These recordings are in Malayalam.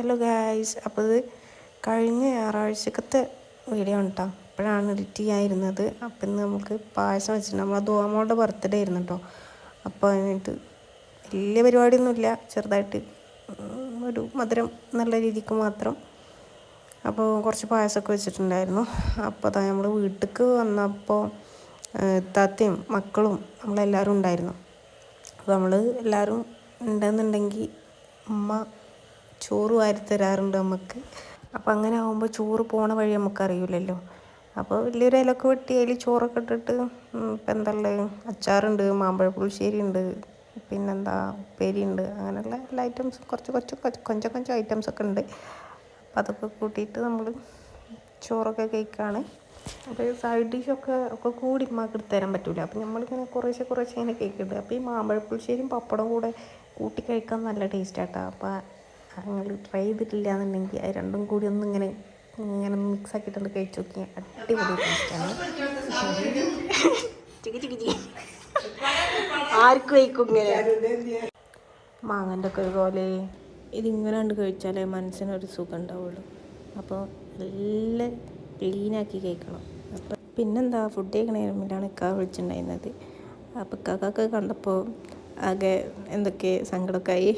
ഹലോ ഗായ്സ് അപ്പോൾ ഇത് കഴിഞ്ഞ ഞായറാഴ്ചക്കത്തെ വീഡിയോ കേട്ടോ അപ്പോഴാണ് എഡിറ്റ് ചെയ്യാതിരുന്നത് അപ്പം ഇന്ന് നമുക്ക് പായസം വെച്ചിട്ടുണ്ട് നമ്മളെ ദോമോളുടെ ബർത്ത്ഡേ ആയിരുന്നു കേട്ടോ അപ്പോൾ അതിനായിട്ട് വലിയ പരിപാടിയൊന്നുമില്ല. ചെറുതായിട്ട് ഒരു മധുരം നല്ല രീതിക്ക് മാത്രം. അപ്പോൾ കുറച്ച് പായസമൊക്കെ വെച്ചിട്ടുണ്ടായിരുന്നു. അപ്പോൾ അതാ നമ്മൾ വീട്ടിലേക്ക് വന്നപ്പോൾ താത്തയും മക്കളും നമ്മളെല്ലാവരും ഉണ്ടായിരുന്നു. അപ്പോൾ നമ്മൾ എല്ലാവരും ഉണ്ടെന്നുണ്ടെങ്കിൽ ഉമ്മ ചോറ് വാരി തരാറുണ്ട് നമുക്ക് അപ്പോൾ അങ്ങനെ ആകുമ്പോൾ ചോറ് പോണ വഴി നമുക്കറിയില്ലല്ലോ അപ്പോൾ വലിയൊരു ഇലക്ക് വെട്ടി അതിൽ ചോറൊക്കെ ഇട്ടിട്ട് ഇപ്പം എന്തല്ലേ അച്ചാറുണ്ട് മാമ്പഴ പുളിശ്ശേരി ഉണ്ട് പിന്നെന്താ ഉപ്പേരി ഉണ്ട് അങ്ങനെയുള്ള എല്ലാ ഐറ്റംസും കുറച്ച് കുറച്ച് കൊഞ്ച- ഐറ്റംസ് ഒക്കെ ഉണ്ട് അപ്പം അതൊക്കെ കൂട്ടിയിട്ട് നമ്മൾ ചോറൊക്കെ കഴിക്കുകയാണ് അപ്പോൾ ഈ സൈഡ് ഡിഷൊക്കെ ഒക്കെ കൂടി ഉമ്മാക്ക് എടുത്ത് തരാൻ പറ്റില്ല അപ്പം നമ്മളിങ്ങനെ കുറേശ്ശെ കുറേശ്ശെ ഇങ്ങനെ കേൾക്കുന്നുണ്ട് അപ്പോൾ ഈ മാമ്പഴപ്പുളിശ്ശേരിയും പപ്പടം കൂടെ കൂട്ടി കഴിക്കാൻ നല്ല ടേസ്റ്റ് ആട്ടോ. അപ്പോൾ നിങ്ങൾ ട്രൈ ചെയ്തിട്ടില്ല എന്നുണ്ടെങ്കിൽ അത് രണ്ടും കൂടി ഒന്ന് ഇങ്ങനെ ഇങ്ങനെ മിക്സ് ആക്കിയിട്ടൊന്ന് കഴിച്ച് നോക്കി അടിപൊളി ടേസ്റ്റാണ് ആർക്കും വയ്ക്കും ഇങ്ങനെ. മാങ്ങന്റെ ഒക്കെ ഒരുപോലെ ഇതിങ്ങനെ കണ്ട് കഴിച്ചാലേ മനസ്സിനൊരു സുഖം ഉണ്ടാവുള്ളൂ അപ്പോൾ എല്ലാം ക്ലീനാക്കി കഴിക്കണം. അപ്പം പിന്നെന്താ ഫുഡ് കഴിക്കണ ഇക്ക വിളിച്ചിട്ടുണ്ടായിരുന്നത്. അപ്പോൾ ഇക്കാക്കൊക്കെ കണ്ടപ്പോൾ ആകെ എന്തൊക്കെ സങ്കടമൊക്കെയായി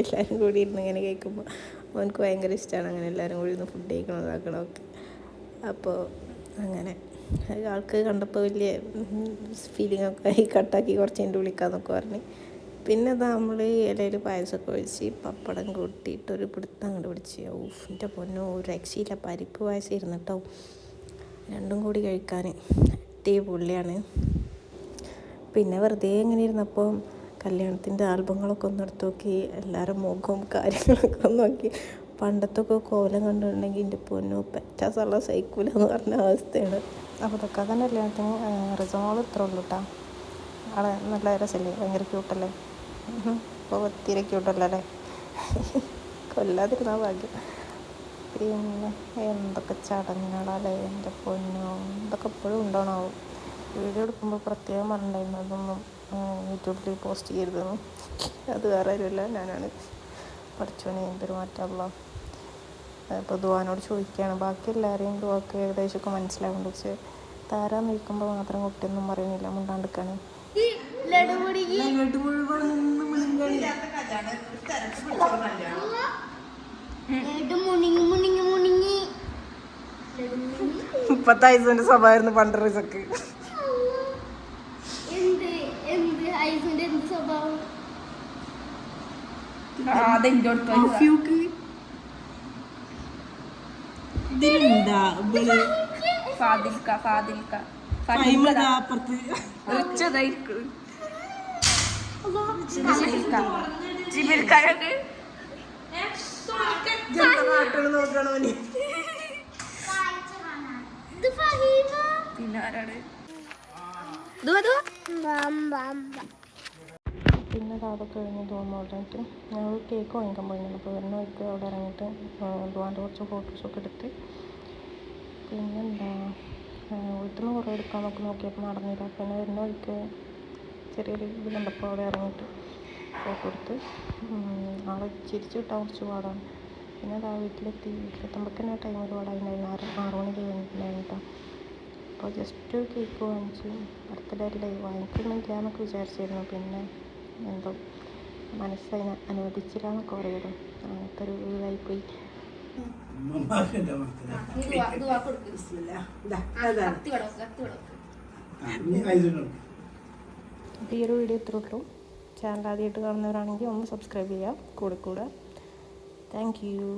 എല്ലാവരും കൂടി ഇരുന്ന് ഇങ്ങനെ കേൾക്കുമ്പോൾ അവനക്ക് ഭയങ്കര ഇഷ്ടമാണ് അങ്ങനെ എല്ലാവരും കൂടി ഇരുന്ന് ഫുഡ് കഴിക്കണം ഇതാക്കണമൊക്കെ അപ്പോൾ അങ്ങനെ. ആൾക്ക് കണ്ടപ്പോൾ വലിയ ഫീലിംഗ് ഒക്കെ ആയി. കട്ടാക്കി കുറച്ച് എന്റെ വിളിക്കാമെന്നൊക്കെ പറഞ്ഞ്. പിന്നെ അതാ നമ്മൾ ഇലയിൽ പായസമൊക്കെ ഒഴിച്ച് പപ്പടം കൂട്ടിയിട്ട് ഒരു പിടുത്തം അങ്ങോട്ട് പിടിച്ച്. ഊഫ് എന്റെ പൊന്നോ ഒരു രക്ഷയില്ല. പരിപ്പ് പായസം ഇരുന്നിട്ടോ രണ്ടും കൂടി കഴിക്കാൻ അടിപൊളിയാണ്. പിന്നെ വെറുതെ ഇങ്ങനെ ഇരുന്നപ്പോൾ കല്യാണത്തിന്റെ ആൽബങ്ങളൊക്കെ ഒന്ന് എടുത്ത് നോക്കി എല്ലാവരും മുഖവും കാര്യങ്ങളൊക്കെ ഒന്ന് നോക്കി. പണ്ടത്തൊക്കെ കോലം കണ്ടിട്ടുണ്ടെങ്കിൽ എന്റെ പൊന്നു പെറ്റാസുള്ള സൈക്കിൾ എന്ന് പറഞ്ഞ അവസ്ഥയാണ്. അപ്പോൾ ഇതൊക്കെ തന്നെ കല്യാണത്തിന് റിസോൾ ഇത്ര ഉള്ളൂ കേട്ടോ ആളെ നല്ല രസമല്ലേ? ഭയങ്കര ക്യൂട്ടല്ലേ ഇപ്പോൾ ഒത്തിരി ക്യൂട്ടല്ലോ അല്ലേ കൊല്ലാതിരുന്നാൽ ഭാഗ്യം. പിന്നെ എന്തൊക്കെ ചടങ്ങുകളല്ലേ എന്റെ പൊന്നോ? ഇതൊക്കെ എപ്പോഴും ഉണ്ടോണാവും വീഡിയോ എടുക്കുമ്പോൾ പ്രത്യേകം പറഞ്ഞിട്ടുണ്ടായിരുന്നു. അതൊന്നും യൂട്യൂബിൽ പോസ്റ്റ് ചെയ്യരുതെന്ന് അത് വേറെ ആരുമല്ല. ഞാനാണ് പഠിച്ചോനെ എന്തൊരു മാറ്റമുള്ള ഇപ്പോൾ ദുവാനോട് ചോദിക്കുകയാണ്. ബാക്കി എല്ലാവരെയും ദുവാക്ക് ഏകദേശമൊക്കെ മനസ്സിലാവുന്നുണ്ട്. പക്ഷേ താര നിൽക്കുമ്പോൾ മാത്രം കുട്ടിയൊന്നും പറയുന്നില്ല. മുണ്ടാണ്ടിക്കാണ്. മുപ്പത്തായിരുന്നു മുപ്പത്തൈസിന്റെ സ്വഭാവമായിരുന്നു പണ്ട് റിസക്ക് എന്ത് എന്ത് ഐസിന്റെ എന്ത് സ്വഭാവം അതെന്റെ ഇവൾ? ഫാദിൽക്ക ഫാദിൽക്ക. ഉച്ചതായിരിക്കും. പിന്നെ ആരാണ്? പിന്നെ അതൊക്കെ കഴിഞ്ഞ് തോന്നുന്നു അവിടെയായിട്ട് ഞാൻ ഞങ്ങൾ കേക്ക് വാങ്ങിക്കാൻ പോയിരുന്നു. അപ്പോൾ വരുന്ന വഴിക്ക് അവിടെ ഇറങ്ങിയിട്ട് ദുവാന്റെ കുറച്ച് ഫോട്ടോസൊക്കെ എടുത്ത്. പിന്നെന്താ വീട്ടിൽ നിന്ന് കുറേ നോക്കി നോക്കിയപ്പോൾ നടന്നില്ല. പിന്നെ വരുന്ന വഴിക്ക് ചെറിയൊരു ഇത് കണ്ടപ്പോൾ അവിടെ ഇറങ്ങിയിട്ട് ഫോട്ടോ എടുത്ത് ആളെ ചിരിച്ചു കിട്ടാൻ കുറച്ച് പാടാണ്. പിന്നെ അതാ വീട്ടിലെത്തി. വീട്ടിലെത്തുമ്പോൾ തന്നെ ടൈം ഒരുപാടായിട്ടുണ്ടായിരുന്നു ആറ് ആറ് മണി കഴിഞ്ഞിട്ടുണ്ടായിരുന്നു കേട്ടോ. അപ്പോൾ ജസ്റ്റ് കേക്ക് വാങ്ങിച്ചു ബർത്ത്ഡേ അല്ലേ വാങ്ങിക്കുന്നില്ല എന്നൊക്കെ വിചാരിച്ചിരുന്നു. പിന്നെ എന്തോ മനസ്സതിനെ അനുവദിച്ചില്ല എന്നൊക്കെ പറയുമല്ലോ അങ്ങനത്തെ ഒരു ഇതായിപ്പോയി അപ്പോൾ ഈ ഒരു വീഡിയോ ഇത്രേ ഉള്ളൂ. ചാനൽ ആദ്യമായിട്ട് കാണുന്നവരാണെങ്കിൽ ഒന്ന് സബ്സ്ക്രൈബ് ചെയ്യുക. കൂടെ കൂടെ. Thank you